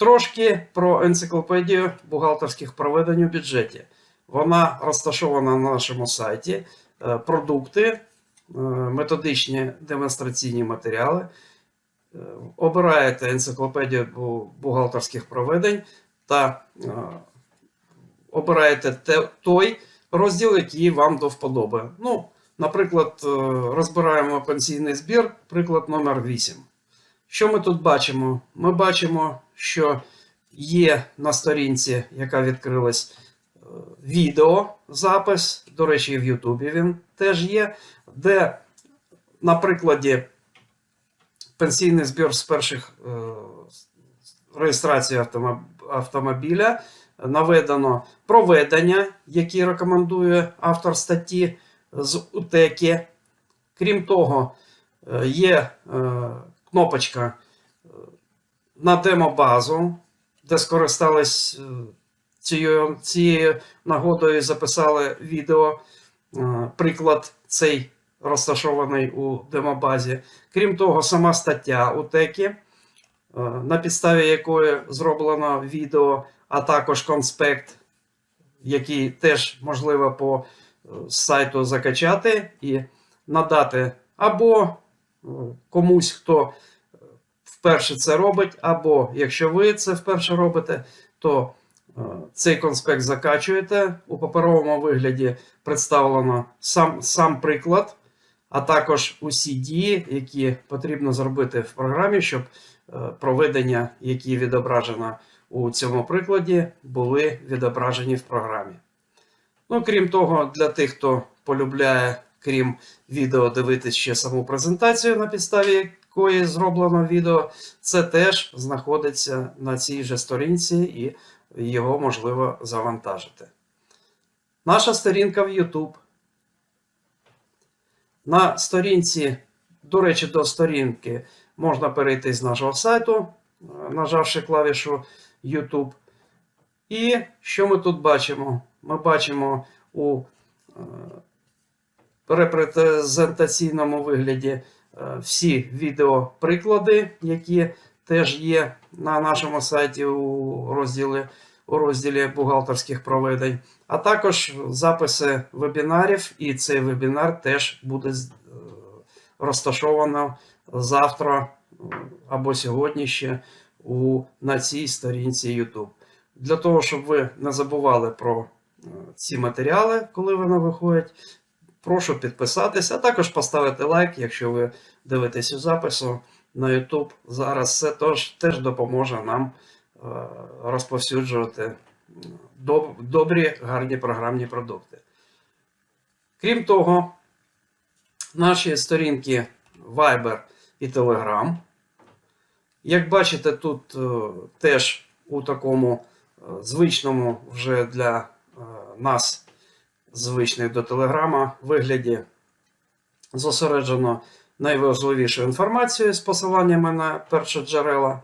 Трошки про енциклопедію бухгалтерських проведень у бюджеті. Вона розташована на нашому сайті. Е, Продукти, е, методичні демонстраційні матеріали. Е, Обираєте енциклопедію бухгалтерських проведень та обираєте той розділ, який вам до вподоби. Ну, наприклад, розбираємо пенсійний збір, приклад номер 8. Що ми тут бачимо? Ми бачимо, що є на сторінці, яка відкрилась, е, відеозапис. До речі, в Ютубі він теж є, де на прикладі пенсійний збір з перших е, реєстрації автомобіля наведено проведення, які рекомендує автор статті з УТЕКІ. Крім того, е, є кнопочка на демобазу, де скористались е, цією, цією нагодою записали відео. Е, Приклад цей розташований у демобазі. Крім того, сама стаття у текі, е, на підставі якої зроблено відео, а також конспект, який теж можливо по сайту закачати і надати або комусь, хто вперше це робить, або якщо ви це вперше робите, то е, цей конспект закачуєте. У паперовому вигляді представлено сам, сам приклад, а також усі дії, які потрібно зробити в програмі, щоб е, проведення, які відображено у цьому прикладі, були відображені в програмі. Ну, крім того, для тих, хто полюбляє, крім відео, дивитись ще саму презентацію, на підставі якої зроблено відео, це теж знаходиться на цій же сторінці і його можливо завантажити. Наша сторінка в YouTube. На сторінці, до речі, до сторінки можна перейти з нашого сайту, нажавши клавішу YouTube. І що ми тут бачимо? Ми бачимо у е, репрезентаційному вигляді всі відеоприклади, які теж є на нашому сайті у розділі, у розділі бухгалтерських проведень, а також записи вебінарів, і цей вебінар теж буде е, розташовано завтра е, або сьогодні ще у, на цій сторінці YouTube. Для того, щоб ви не забували про е, ці матеріали, коли вони виходять, прошу підписатися, а також поставити лайк, якщо ви дивитесь у запису на YouTube. Зараз це теж, теж допоможе нам е, розповсюджувати добрі, гарні програмні продукти. Крім того, наші сторінки Viber і Telegram. Як бачите, тут е, теж у такому е, звичному вже для нас звичних до Телеграма вигляді зосереджено найважливішу інформацію з посиланнями на першоджерела.